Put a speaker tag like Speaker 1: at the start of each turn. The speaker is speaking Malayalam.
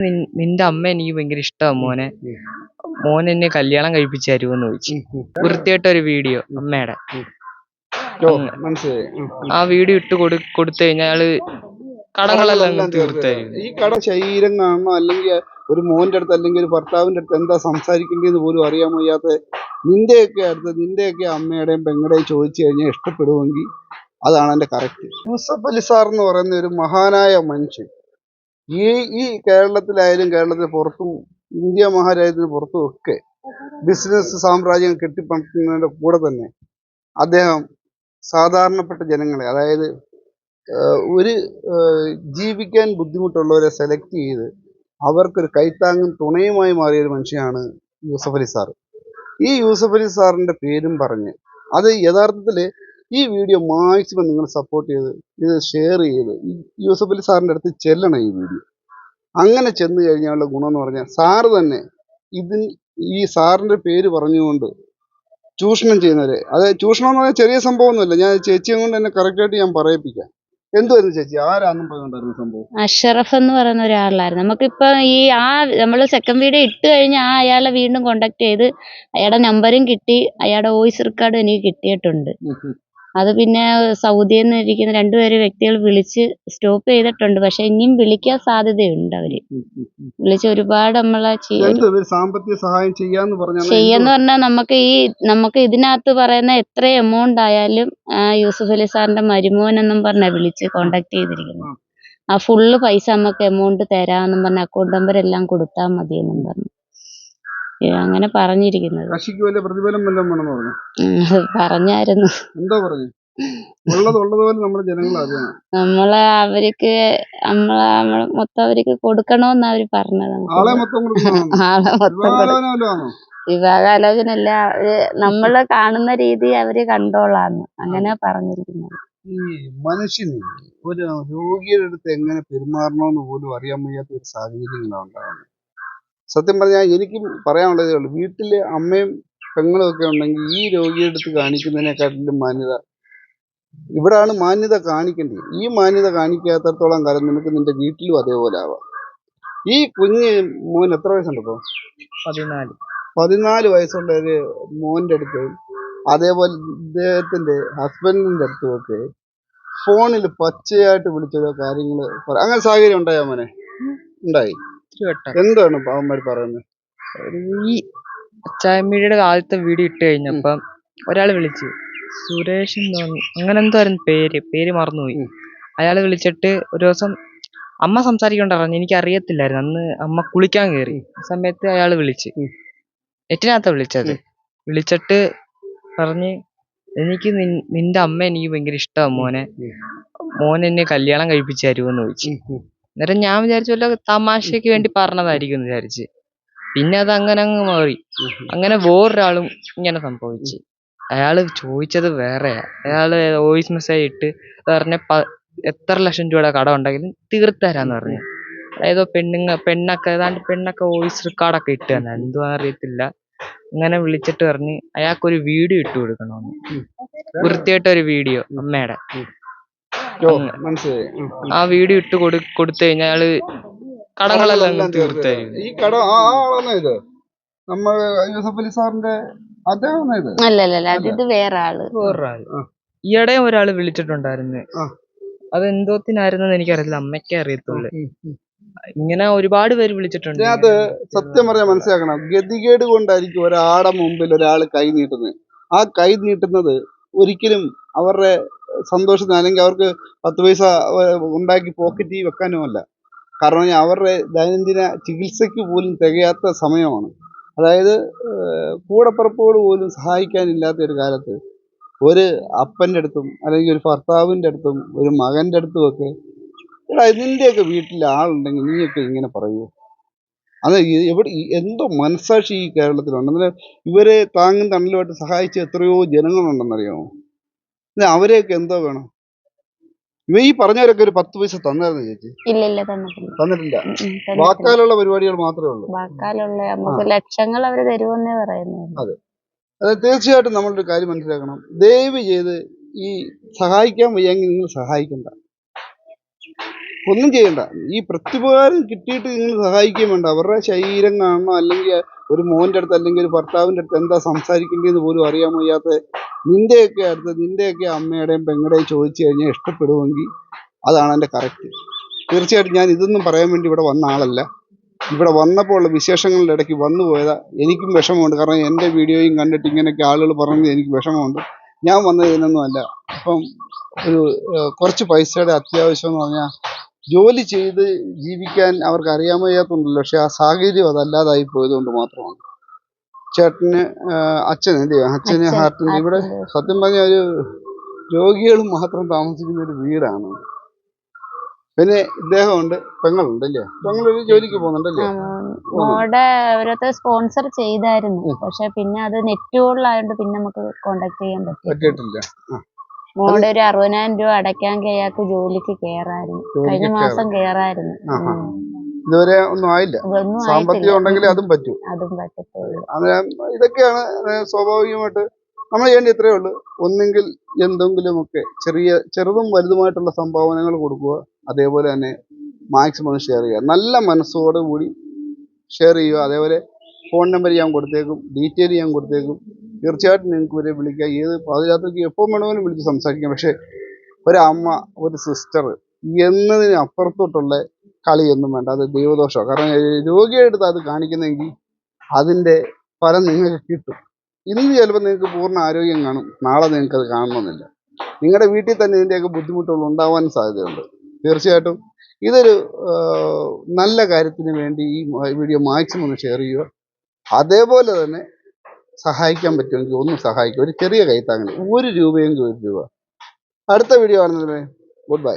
Speaker 1: നിൻ- നിന്റെ അമ്മ എനിക്ക് ഭയങ്കര ഇഷ്ടമാണ് മോനെ. മോൻ എന്നെ കല്യാണം കഴിപ്പിച്ച് തരുമെന്ന് ചോദിച്ചു. വൃത്തിയായിട്ട ഒരു വീഡിയോ അമ്മയുടെ.
Speaker 2: ഓ മനസ്സിലായി. ഉം, ഉം.
Speaker 1: ആ വീഡിയോ ഇട്ട് കൊടു കൊടുത്തു കഴിഞ്ഞാൽ കടങ്ങളെല്ലാം അങ്ങ്
Speaker 2: എല്ലാം
Speaker 1: തീർത്ത്
Speaker 2: തീർത്ത്
Speaker 1: തരും
Speaker 2: ഈ കട ശരീരം കാണണം അല്ലെങ്കിൽ ഒരു മോന്റെ അടുത്ത് അല്ലെങ്കിൽ ഒരു ഭർത്താവിന്റെ അടുത്ത് എന്താ സംസാരിക്കേണ്ടതെന്ന് പോലും അറിയാൻ വയ്യാത്ത നിന്റെയൊക്കെ അടുത്ത് നിന്റെയൊക്കെ അമ്മയുടെയും പെങ്ങളുടെയും ചോദിച്ചു കഴിഞ്ഞാൽ ഇഷ്ടപ്പെടുമെങ്കിൽ അതാണ് എന്റെ കറക്റ്റ്. യൂസഫ് അലി സാർ എന്ന് പറയുന്ന ഒരു മഹാനായ മനുഷ്യൻ ഈ ഈ കേരളത്തിലായാലും കേരളത്തിന് പുറത്തും ഇന്ത്യ മഹാരാജ്യത്തിന് പുറത്തും ഒക്കെ ബിസിനസ് സാമ്രാജ്യം കെട്ടിപ്പണക്കുന്നതിന്റെ കൂടെ തന്നെ അദ്ദേഹം സാധാരണപ്പെട്ട ജനങ്ങളെ അതായത് ഒരു ജീവിക്കാൻ ബുദ്ധിമുട്ടുള്ളവരെ സെലക്ട് ചെയ്ത് അവർക്കൊരു കൈത്താങ്ങും തുണയുമായി മാറിയ ഒരു മനുഷ്യനാണ് യൂസഫ് അലി സാർ ഈ യൂസഫ് അലി സാറിന്റെ പേരും പറഞ്ഞ് അത് യഥാർത്ഥത്തിൽ ഈ വീഡിയോ മാക്സിമം നിങ്ങൾ സപ്പോർട്ട് ചെയ്ത് ഇത് ഷെയർ ചെയ്ത്. യൂസഫ് അലി സാറിന്റെ അടുത്ത് ചെല്ലണം ഈ വീഡിയോ അങ്ങനെ ചെന്ന് കഴിഞ്ഞാലുള്ള ഗുണം എന്ന് പറഞ്ഞാൽ സാറ് തന്നെ ഇതിൽ ഈ സാറിന്റെ പേര് പറഞ്ഞുകൊണ്ട് ചൂഷണം ചെയ്യുന്നവരെ അതായത് ചൂഷണം എന്ന് പറഞ്ഞാൽ ചെറിയ സംഭവമൊന്നുമല്ല. ഞാൻ ചേച്ചിയെ കൊണ്ട് തന്നെ കറക്റ്റായിട്ട് ഞാൻ പറയിപ്പിക്കാം. എന്തുവായിരുന്നു ചേച്ചി? ആരാന്നും പറഞ്ഞിട്ടുണ്ടായിരുന്നു സംഭവം?
Speaker 3: അഷറഫ് എന്ന് പറയുന്ന ഒരാളായിരുന്നു. നമുക്കിപ്പോ ഈ ആ നമ്മൾ സെക്കൻഡ് വീഡിയോ ഇട്ട് കഴിഞ്ഞ് ആ അയാളെ വീണ്ടും കോണ്ടാക്ട് ചെയ്ത് അയാളുടെ നമ്പറും കിട്ടി. അയാളുടെ വോയിസ് റെക്കോർഡും എനിക്ക് കിട്ടിയിട്ടുണ്ട്. അത് പിന്നെ സൗദിയിൽ നിന്ന് ഇരിക്കുന്ന രണ്ടുപേര് വ്യക്തികൾ വിളിച്ച് സ്റ്റോപ്പ് ചെയ്തിട്ടുണ്ട്. പക്ഷെ ഇനിയും വിളിക്കാൻ സാധ്യതയുണ്ട് അവർ. വിളിച്ച് ഒരുപാട് നമ്മളെ
Speaker 2: സാമ്പത്തിക സഹായം ചെയ്യാന്ന് പറഞ്ഞാൽ
Speaker 3: നമുക്ക് ഈ നമുക്ക് ഇതിനകത്ത് പറയുന്ന എത്ര എമൗണ്ട് ആയാലും യൂസഫ് അലി സാറിന്റെ മരുമോൻ എന്നും പറഞ്ഞാ വിളിച്ച് കോണ്ടാക്ട് ചെയ്തിരിക്കുന്നത്. ആ. ഫുള്ള് പൈസ നമുക്ക് എമൗണ്ട് തരാമെന്നും പറഞ്ഞ അക്കൗണ്ട് നമ്പർ എല്ലാം കൊടുത്താൽ മതിയെന്നും പറഞ്ഞു. അങ്ങനെ പറഞ്ഞിരിക്കുന്നത്.
Speaker 2: കൃഷിക്ക് വലിയ പ്രതിഫലം വല്ലതും വേണമെന്ന് പറഞ്ഞു?
Speaker 3: പറഞ്ഞായിരുന്നു.
Speaker 2: എന്തോ പറഞ്ഞു? ഉള്ളത് ഉള്ളതുപോലെ നമ്മുടെ ജനങ്ങൾ അറിയണം.
Speaker 3: നമ്മളെ അവർക്ക് നമ്മളെ നമ്മളെ മൊത്തം അവർക്ക് കൊടുക്കണോന്ന് അവർ പറഞ്ഞത് നമുക്ക്.
Speaker 2: ആളെ മൊത്തം കൊടുക്കണമെന്നോ?
Speaker 3: ആളെ മൊത്തം
Speaker 2: ആണോ
Speaker 3: വിവാഹാലോചനല്ല അവർ നമ്മൾ കാണുന്ന രീതി അവർ കണ്ടോളാന്ന്. അങ്ങനെ പറഞ്ഞിരിക്കുന്നത്.
Speaker 2: ഈ മനുഷ്യന് ഒരു രോഗിയുടെ അടുത്ത് എങ്ങനെ പെരുമാറണമെന്ന് പോലും അറിയാൻ വയ്യാത്ത ഒരു സാഹചര്യങ്ങളാണ് ഉണ്ടാകുന്നത് സത്യം പറഞ്ഞാൽ എനിക്കും പറയാനുള്ളതേ ഉള്ളൂ. വീട്ടിൽ അമ്മയും പെങ്ങളും ഒക്കെ ഉണ്ടെങ്കിൽ ഈ രോഗിയെ എടുത്ത് കാണിക്കുന്നതിനെക്കാട്ടിലും മാന്യത ഇവിടാണ് മാന്യത കാണിക്കേണ്ടത്. ഈ മാന്യത കാണിക്കാത്തടത്തോളം കാലം നിനക്ക് നിന്റെ വീട്ടിലും അതേപോലെ ആവാം. ഈ കുഞ്ഞ് മോൻ എത്ര വയസ്സുണ്ട് ഇപ്പോൾ
Speaker 1: പതിനാല്.
Speaker 2: പതിനാല് വയസ്സുള്ള ഒരു മോന്റെ അടുത്ത് അതേപോലെ ഇദ്ദേഹത്തിന്റെ ഹസ്ബൻഡിന്റെ അടുത്തും ഒക്കെ ഫോണിൽ പച്ചയായിട്ട് വിളിച്ചതോ കാര്യങ്ങൾ അങ്ങനെ സാഹചര്യം ഉണ്ടായോ മോനെ? ഉണ്ടായി. എന്താണ് അവന്മാർ പറയുന്നത്?
Speaker 1: ഈ അച്ചായമ്മയുടെ ആദ്യത്തെ വീഡിയോ ഇട്ട് കഴിഞ്ഞപ്പം ഒരാൾ വിളിച്ചു. സുരേഷ് അങ്ങനെ എന്തോ ആയിരുന്നു പേര് പേര് മറന്നുപോയി. അയാൾ വിളിച്ചിട്ട് ഒരു ദിവസം അമ്മ സംസാരിക്കൊണ്ടറിഞ്ഞു എനിക്ക് അറിയത്തില്ലായിരുന്നു അന്ന് അമ്മ കുളിക്കാൻ കയറി സമയത്ത് അയാൾ വിളിച്ച്. എറ്റിനകത്ത വിളിച്ചത്. വിളിച്ചിട്ട് പറഞ്ഞ് എനിക്ക് നിന്റെ അമ്മ എനിക്ക് ഭയങ്കര ഇഷ്ടമാണ് മോനെ. മോൻ എന്നെ കല്യാണം തരുമോ എന്ന് ചോദിച്ചു അന്നേരം ഞാൻ വിചാരിച്ചു വല്ല തമാശയ്ക്ക് വേണ്ടി പറഞ്ഞതായിരിക്കും എന്ന് വിചാരിച്ച്. പിന്നെ അത് അങ്ങനെ അങ്ങ് മാറി. അങ്ങനെ വേറൊരാളും ഇങ്ങനെ സംഭവിച്ചു. അയാൾ ചോദിച്ചത് വേറെയാ. അയാൾ വോയിസ് മെസ്സേജ് ഇട്ട് പറഞ്ഞ പ എത്ര ലക്ഷം രൂപയുടെ കടം ഉണ്ടെങ്കിലും തീർത്തരാന്ന് പറഞ്ഞു. അതായത് പെണ്ണുങ്ങ പെണ്ണൊക്കെ ഏതാണ്ട് പെണ്ണൊക്കെ വോയിസ് റെക്കോർഡൊക്കെ ഇട്ട് തന്നെ. എന്തുവാ അറിയത്തില്ല. അങ്ങനെ വിളിച്ചിട്ട് പറഞ്ഞ് അയാൾക്കൊരു വീഡിയോ ഇട്ടു കൊടുക്കണമെന്ന് വൃത്തിയായിട്ട ഒരു വീഡിയോ അമ്മയുടെ.
Speaker 2: മനസ്സിലായി.
Speaker 1: ആ വീഡിയോ ഇട്ട് കൊടു കൊടുത്തു കഴിഞ്ഞാൽ കടങ്ങളെല്ലാം
Speaker 2: ഈ കട ആ ആ ആളാണോ ഇത്? നമ്മൾ യൂസഫ് അലി സാറിന്റെ അദ്ദേഹമാണോ ഇത്?
Speaker 3: അല്ലല്ല വേറെ
Speaker 1: ആൾ
Speaker 2: വേറൊരാൾ.
Speaker 1: ഈയിടെ ഒരാൾ വിളിച്ചിട്ടുണ്ടായിരുന്നു.
Speaker 2: ആ.
Speaker 1: അത് എന്തോത്തിനായിരുന്നെന്ന് എനിക്കറിയില്ല അമ്മയ്ക്കേ അറിയത്തുള്ളൂ. ഇങ്ങനെ ഒരുപാട് പേര് വിളിച്ചിട്ടുണ്ട്.
Speaker 2: അത് സത്യം പറയാൻ മനസ്സിലാക്കണം. ഗതികേട് കൊണ്ടായിരിക്കും ഒരാളുടെ മുമ്പിൽ ഒരാൾ കൈ നീട്ടുന്നത്. ആ കൈ നീട്ടുന്നത് ഒരിക്കലും അവരുടെ സന്തോഷത്തിന് അല്ലെങ്കിൽ അവർക്ക് പത്ത് പൈസ ഉണ്ടാക്കി പോക്കറ്റിൽ വെക്കാനുമല്ല കാരണം അവരുടെ ദൈനംദിന ചികിത്സയ്ക്ക് പോലും തികയാത്ത സമയമാണ്. അതായത് കൂടപ്പുറപ്പോട് പോലും സഹായിക്കാനില്ലാത്ത ഒരു കാലത്ത് ഒരു അപ്പന്റെ അടുത്തും അല്ലെങ്കിൽ ഒരു ഭർത്താവിന്റെ അടുത്തും ഒരു മകന്റെ അടുത്തും ഒക്കെ എടാ നിന്റെയൊക്കെ വീട്ടിൽ ആളുണ്ടെങ്കിൽ നീയൊക്കെ ഇങ്ങനെ പറയൂ അത് എവിടെ എന്തോ മനസാക്ഷി ഈ കേരളത്തിലുണ്ട്. ഇവരെ താങ്ങും തണലുമായിട്ട് സഹായിച്ച എത്രയോ ജനങ്ങളുണ്ടെന്നറിയാമോ? പിന്നെ അവരെയൊക്കെ എന്തോ വേണം. ഇവ ഈ പറഞ്ഞവരൊക്കെ ഒരു പത്ത് പൈസ തന്നായിരുന്നു ചേച്ചി?
Speaker 3: ഇല്ല ഇല്ല തന്നിട്ടില്ല.
Speaker 2: തന്നിട്ടില്ല.
Speaker 3: ഉം, ഉം, തന്നിട്ടില്ല.
Speaker 2: വാക്കാലുള്ള പരിപാടികൾ മാത്രമേ ഉള്ളൂ.
Speaker 3: വാക്കാലുള്ള നമുക്ക് ലക്ഷങ്ങൾ അവർ തരുമെന്നേ പറയുന്നു
Speaker 2: അത്. തീർച്ചയായിട്ടും നമ്മളൊരു കാര്യം മനസ്സിലാക്കണം. ദയവ് ചെയ്ത് ഈ സഹായിക്കാൻ വയ്യെങ്കിൽ നിങ്ങൾ സഹായിക്കണ്ട. ഒന്നും ചെയ്യണ്ട. ഈ പ്രത്യുപകാരം കിട്ടിയിട്ട് നിങ്ങൾ സഹായിക്കുകയും വേണ്ട. അവരുടെ ശരീരം കാണണം. അല്ലെങ്കിൽ ഒരു മോന്റെ അടുത്ത് അല്ലെങ്കിൽ ഒരു ഭർത്താവിന്റെ അടുത്ത് എന്താ സംസാരിക്കേണ്ടതെന്ന് പോലും അറിയാൻ വയ്യാത്ത നിന്റെയൊക്കെ അടുത്ത് നിന്റെയൊക്കെ അമ്മയുടെയും പെങ്ങളുടെയും ചോദിച്ചു കഴിഞ്ഞാൽ ഇഷ്ടപ്പെടുമെങ്കിൽ അതാണ് എന്റെ കറക്റ്റ്. തീർച്ചയായിട്ടും ഞാൻ ഇതൊന്നും പറയാൻ വേണ്ടി ഇവിടെ വന്ന ആളല്ല. ഇവിടെ വന്നപ്പോൾ ഉള്ള വിശേഷങ്ങളുടെ ഇടയ്ക്ക് വന്നു പോയതാ. എനിക്കും വിഷമമുണ്ട്. കാരണം എന്റെ വീഡിയോയും കണ്ടിട്ട് ഇങ്ങനെയൊക്കെ ആളുകൾ പറഞ്ഞത് എനിക്ക് വിഷമമുണ്ട്. ഞാൻ വന്നത് ഇതിനൊന്നും അല്ല. ഇപ്പം ഒരു കുറച്ച് പൈസയുടെ അത്യാവശ്യം എന്ന് പറഞ്ഞാൽ ജോലി ചെയ്ത് ജീവിക്കാൻ അവർക്ക് അറിയാൻ പക്ഷെ ആ സാഹചര്യം അതല്ലാതായി പോയതുകൊണ്ട് മാത്രമാണ്. ചേട്ടന് അച്ഛന് അല്ലയോ അച്ഛന് ഹാർട്ടിന് ഇവിടെ സത്യം പറഞ്ഞ ഒരു രോഗികൾ മാത്രം താമസിക്കുന്ന ഒരു വീടാണ്. പിന്നെ ഇദ്ദേഹമുണ്ട് പെങ്ങളുണ്ട് അല്ലേ? പെങ്ങളൊരു ജോലിക്ക് പോകുന്നുണ്ടല്ലേ?
Speaker 3: മോടെ ഓരോരുത്തർ സ്പോൺസർ ചെയ്തായിരുന്നു. പക്ഷെ പിന്നെ അത് നെറ്റ് നെറ്റുകളിലായോണ്ട് പിന്നെ നമുക്ക് കോണ്ടാക്ട് ചെയ്യാൻ പറ്റില്ല
Speaker 2: പറ്റിയിട്ടില്ല.
Speaker 3: മോടെ ഒരു അറുപതിനായിരം രൂപ അടയ്ക്കാൻ കഴിയാത്ത ജോലിക്ക് കേറായിരുന്നു. കഴിഞ്ഞ മാസം കേറായിരുന്നു.
Speaker 2: ഇതുവരെ ഒന്നും ആയില്ല. സാമ്പത്തികം. ഉണ്ടെങ്കിൽ അതും പറ്റൂ.
Speaker 3: അതും പറ്റത്തുള്ളൂ.
Speaker 2: അന്നേരം ഇതൊക്കെയാണ് സ്വാഭാവികമായിട്ട് നമ്മൾ ചെയ്യേണ്ട ഇത്രയേ ഉള്ളൂ. ഒന്നെങ്കിൽ എന്തെങ്കിലും ഒക്കെ ചെറിയ ചെറുതും വലുതുമായിട്ടുള്ള സംഭാവനകൾ കൊടുക്കുക. അതേപോലെ തന്നെ മാക്സിമം ഷെയർ ചെയ്യുക. നല്ല മനസ്സോടു കൂടി ഷെയർ ചെയ്യുക. അതേപോലെ ഫോൺ നമ്പർ ഞാൻ കൊടുത്തേക്കും ഡീറ്റെയിൽ ഞാൻ കൊടുത്തേക്കും. തീർച്ചയായിട്ടും നിങ്ങൾക്ക് ഇവരെ വിളിക്കാം. ഏത് പാതിരാത്രിക്ക് എപ്പോൾ വേണമെങ്കിലും വിളിച്ച് സംസാരിക്കാം. പക്ഷേ ഒരമ്മ ഒരു സിസ്റ്റർ എന്നതിന് അപ്പുറത്തോട്ടുള്ള കളിയൊന്നും വേണ്ട. അത് ദൈവദോഷമാണ്. കാരണം ഏഹ് രോഗിയെടുത്ത് അത് കാണിക്കുന്നെങ്കിൽ അതിന്റെ ഫലം നിങ്ങൾക്ക് കിട്ടും. ഇന്ന് ചിലപ്പോൾ നിങ്ങൾക്ക് പൂർണ ആരോഗ്യം കാണും. നാളെ നിങ്ങൾക്ക് അത് കാണണമെന്നില്ല. നിങ്ങളുടെ വീട്ടിൽ തന്നെ ഇതിന്റെയൊക്കെ ബുദ്ധിമുട്ടുകൾ ഉണ്ടാവാൻ സാധ്യതയുണ്ട്. തീർച്ചയായിട്ടും ഇതൊരു നല്ല കാര്യത്തിന് വേണ്ടി ഈ വീഡിയോ മാക്സിമം ഒന്ന് ഷെയർ ചെയ്യുക. അതേപോലെ തന്നെ സഹായിക്കാൻ പറ്റുമെങ്കിൽ ഒന്ന് സഹായിക്കുക. ഒരു ചെറിയ കൈത്താങ്ങനെ ഒരു രൂപയെങ്കിലും ഒരു രൂപ. അടുത്ത വീഡിയോ കാണുന്നതിന് ഗുഡ് ബൈ.